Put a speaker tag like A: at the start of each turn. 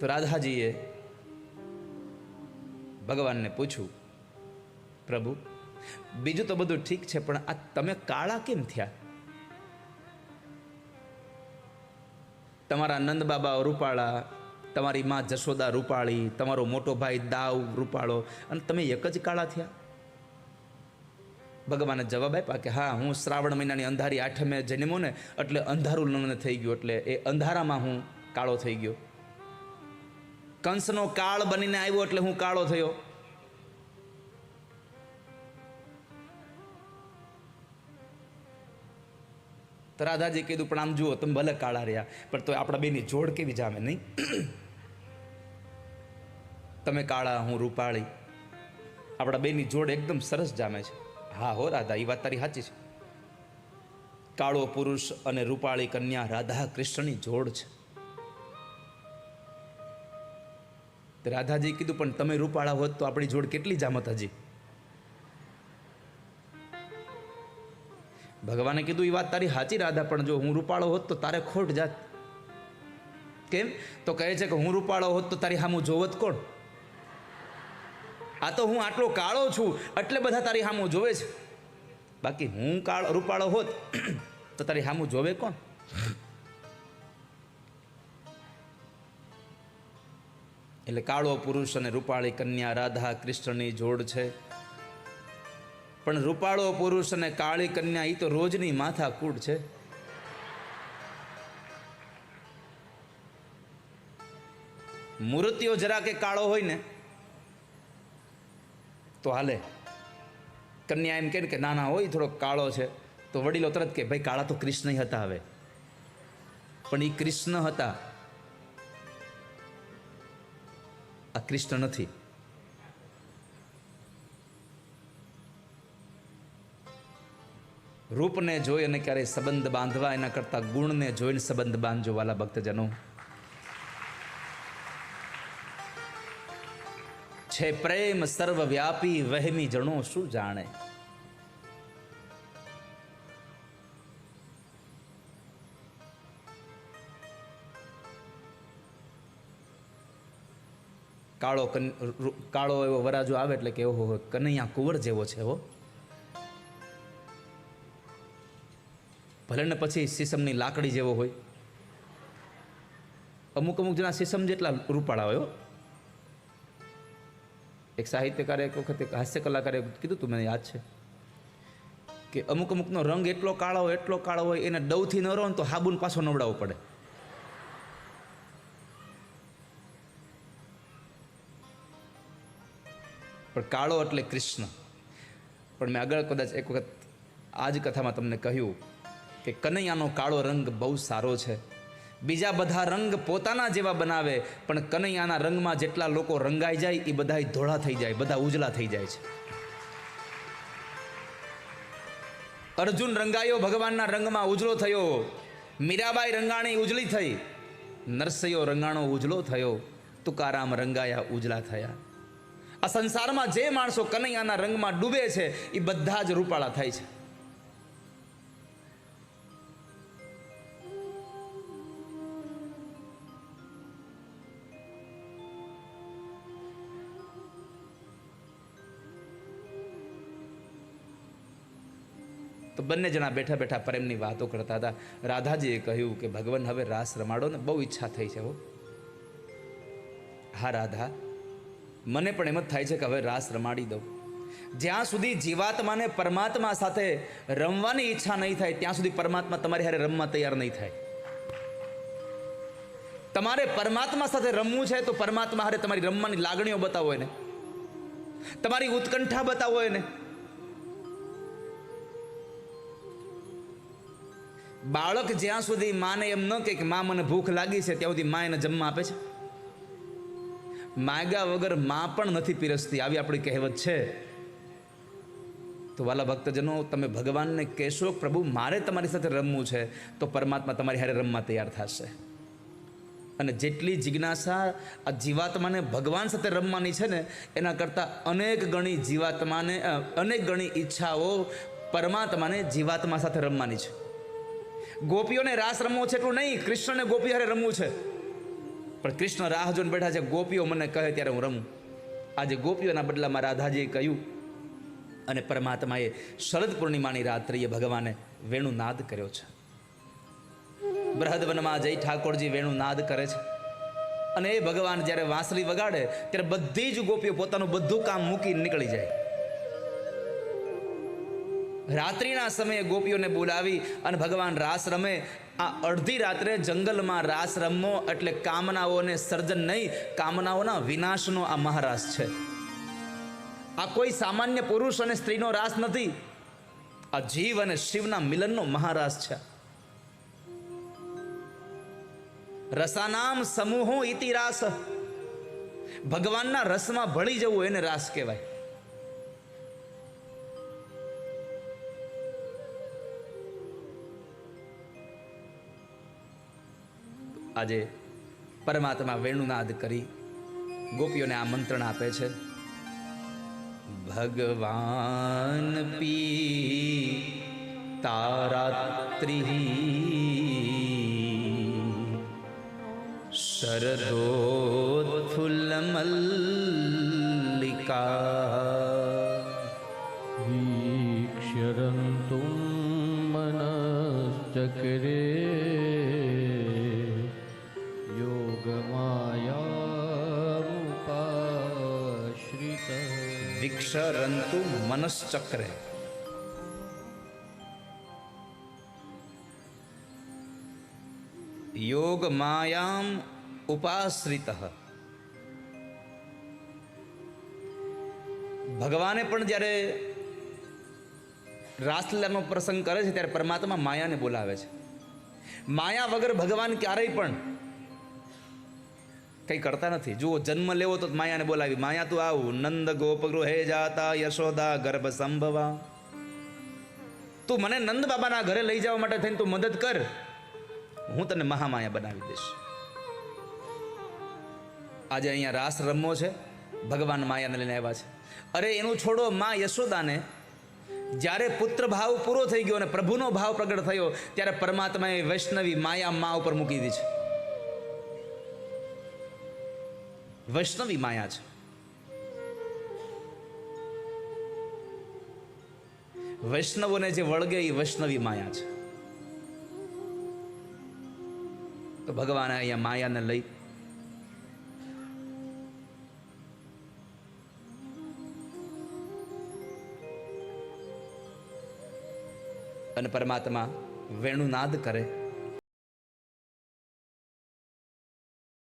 A: તો રાધાજીએ ભગવાનને પૂછ્યું, પ્રભુ, બીજું તો બધું ઠીક છે, પણ આ તમે કાળા કેમ થયા? તમારા નંદ બાબા રૂપાળા, તમારી માં જશોદા રૂપાળી, તમારો મોટો ભાઈ દાવ રૂપાળો, અને તમે એક જ કાળા થયા? ભગવાને જવાબ આપ્યા કે, હા, હું શ્રાવણ મહિનાની અંધારી આઠમે જન્મો ને, એટલે અંધારું લગ્ન થઈ ગયું, એટલે એ અંધારામાં હું કાળો થઈ ગયો. કંસનો કાળ બનીને આવ્યો એટલે હું કાળો થયો. તો રાધાજી કીધું, પણ આમ જુઓ, તમે ભલે કાળા રહ્યા, પણ તો આપણા બેની જોડ કેવી જામે, નહીં? તમે કાળા, હું રૂપાળી. આપણા બેની જોડ એકદમ સરસ જામે છે. હા હો, રાધા એ વાત તારી સાચી છે. કાળો પુરુષ અને રૂપાળી કન્યા રાધા કૃષ્ણની જોડ છે. રાધાજી કીધું, પણ તમે રૂપાળા હોત તો આપણી જોડ કેટલી જામત હજી ભગવાને કીધું એ વાત તારી સાચી, રાધા, પણ જો હું રૂપાળો હોત તો તારે ખોટ જાત. કેમ? તો કહે છે કે, હું રૂપાળો હોત તો તારી સામું જોવત કોણ? આ તો હું આટલો કાળો છું, એટલે બધા તારી સામું જોવે છે. બાકી હું કાળ, રૂપાળો હોત તો તારી સામું જોવે કોણ? એટલે કાળો પુરુષ અને રૂપાળી કન્યા રાધા કૃષ્ણની જોડ છે. પણ રૂપાળો પુરુષ અને કાળી કન્યા એ તો રોજની માથાકૂટ છે. મૂર્તિઓ જરા કે કાળો હોય ને, તો હાલે. કન્યા એમ કે નાના હોય થોડો કાળો છે, તો વડીલો તરત કે, ભાઈ, કાળા તો કૃષ્ણ હતા હવે. પણ એ કૃષ્ણ હતા આ કૃષ્ણ નથી. રૂપને જોઈ અને ક્યારેય સંબંધ બાંધવા એના કરતાં ગુણને જોઈને સંબંધ બાંધજો વાલા ભક્તજનો. છે પ્રેમ સર્વવ્યાપી વહેમી જણો શું જાણે? કાળો કન કાળો એવો વરાજો આવે એટલે કે ઓહો કનૈયા કુંવર જેવો છે હો. ભલે ને પછી સીસમની લાકડી જેવો હોય. અમુક અમુક જણા સીસમ જેટલા રૂપાળા હોય એક સાહિત્યકારે એક વખત એક હાસ્ય કલાકારે કીધું તું, મને યાદ છે, કે અમુક અમુકનો રંગ એટલો કાળો હોય, એટલો કાળો હોય, એને ડવથી ન રહો ને તો હાબુન પાછો નવડાવવો પડે. પણ કાળો એટલે કૃષ્ણ. પણ મેં આગળ કદાચ એક વખત આ જ કથામાં તમને કહ્યું કે કનૈયાનો કાળો રંગ બહુ સારો છે. બીજા બધા રંગ પોતાના જેવા બનાવે, પણ કનૈયાના રંગમાં જેટલા લોકો રંગાઈ જાય એ બધા ધોળા થઈ જાય, બધા ઉજળા થઈ જાય છે. અર્જુન રંગાયો, ભગવાનના રંગમાં ઉજળો થયો. મીરાબાઈ રંગાણી ઉજળી થઈ. નરસૈયો રંગાણો ઉજળો થયો. તુકારામ રંગાયા, ઉજળા થયા. આ સંસારમાં જે માણસો કનૈયાના રંગમાં ડૂબે છે એ બધા જ રૂપાળા થાય છે. તો બંને જણા બેઠા બેઠા પ્રેમની વાતો કરતા હતા. રાધાજીએ કહ્યું કે ભગવાન હવે રાસ રમાડો ને બહુ ઈચ્છા થઈ છે હો. હા, રાધા. મને પણ એમ જ થાય છે કે હવે રાસ રમાડી દઉં. જ્યાં સુધી જીવાત્માને પરમાત્મા સાથે રમવાની ઈચ્છા નહીં થાય, ત્યાં સુધી પરમાત્મા તમારી હારે રમવા તૈયાર નહીં થાય. તમારે પરમાત્મા સાથે રમવું છે તો પરમાત્મા હારે તમારી રમવાની લાગણીઓ બતાવો એને. તમારી ઉત્કંઠા બતાવો એને. બાળક જ્યાં સુધી માને એમ ન કે મા મને ભૂખ લાગી છે, ત્યાં સુધી મા એને જમવા આપે છે. માગ્યા વગરમાં પણ નથી પીરસતી. આવી આપણી કહેવત છે. તો વાલા ભક્તજનો, તમે ભગવાનને કહેશો, પ્રભુ, મારે તમારી સાથે રમવું છે. તો પરમાત્મા તમારી હારે રમવા તૈયાર થશે. અને જેટલી જિજ્ઞાસા આ જીવાત્માને ભગવાન સાથે રમવાની છે ને, એના કરતાં અનેક ગણી જીવાત્માને અનેક ગણી ઈચ્છાઓ પરમાત્માને જીવાત્મા સાથે રમવાની છે. ગોપીઓને રાસ રમવો છે એટલું નહીં, કૃષ્ણને ગોપી હારે રમવું છે. પણ કૃષ્ણ રાહ જોઈને બેઠા છે. ગોપીઓ મને કહે ત્યારે હું રમું. આજે ગોપીઓના બદલામાં રાધાજીએ કહ્યું, અને પરમાત્માએ શરદ પૂર્ણિમાની રાત્રિએ ભગવાને વેણુનાદ કર્યો છે. બૃહદવનમાં જઈ ઠાકોરજી વેણુનાદ કરે છે. અને એ ભગવાન જ્યારે વાંસળી વગાડે, ત્યારે બધી જ ગોપીઓ પોતાનું બધું કામ મૂકી નીકળી જાય. રાત્રિના સમયે ગોપીઓને બોલાવી અને ભગવાન રાસ રમે આ અડધી રાત્રે જંગલમાં રાસ રમવો એટલે કામનાઓને સર્જન નહીં, કામનાઓના વિનાશનો આ મહારાસ છે. આ કોઈ સામાન્ય પુરુષ અને સ્ત્રીનો રાસ નથી. આ જીવ અને શિવના મિલનનો મહારાસ છે. રસાનામ સમૂહો ઇતિ રાસ. ભગવાનના રસમાં ભળી જવું એને રાસ કહેવાય. આજે પરમાત્મા વેણુનાદ કરી ગોપીઓને આમંત્રણ આપે છે. ભગવાન પી તારાત્રિ શરદોત્ફુલ્લમલ્લિકા.
B: વીક્ષરંતુ મનશ્ચકરે योगमायामुपाश्रित
A: વિક્ષરંતુ મનશ્ચક્રે યોગ માયામ ઉપાશ્રિત ભગવાને પણ જ્યારે રાસલીલાનો પ્રસંગ કરે છે ત્યારે પરમાત્મા માયાને બોલાવે છે માયા વગર ભગવાન ક્યારેય પણ કંઈ કરતા નથી. જુઓ, જન્મ લેવો તો માયાને બોલાવી. માયા તું આવું. નંદ ગોપ ગૃહે જાતા યશોદા ગર્ભ સંભવા. તું મને નંદ બાબાના ઘરે લઈ જવા માટે થઈને તું મદદ કર. હું તને મહામાયા બનાવી દઈશ. આજે અહીંયા રાસ રમવો છે. ભગવાન માયાને લઈને આવ્યા છે. અરે, એનું છોડો મા યશોદાને. જ્યારે પુત્ર ભાવ પૂરો થઈ ગયો અને પ્રભુનો ભાવ પ્રગટ થયો, ત્યારે પરમાત્માએ વૈષ્ણવી માયા મા ઉપર મૂકી દીધી છે. વૈષ્ણવી માયા છે વૈષ્ણવોને જે વળગે એ વૈષ્ણવી માયા છે તો ભગવાને અહીંયા માયાને લઈ અને પરમાત્મા વેણુનાદ કરે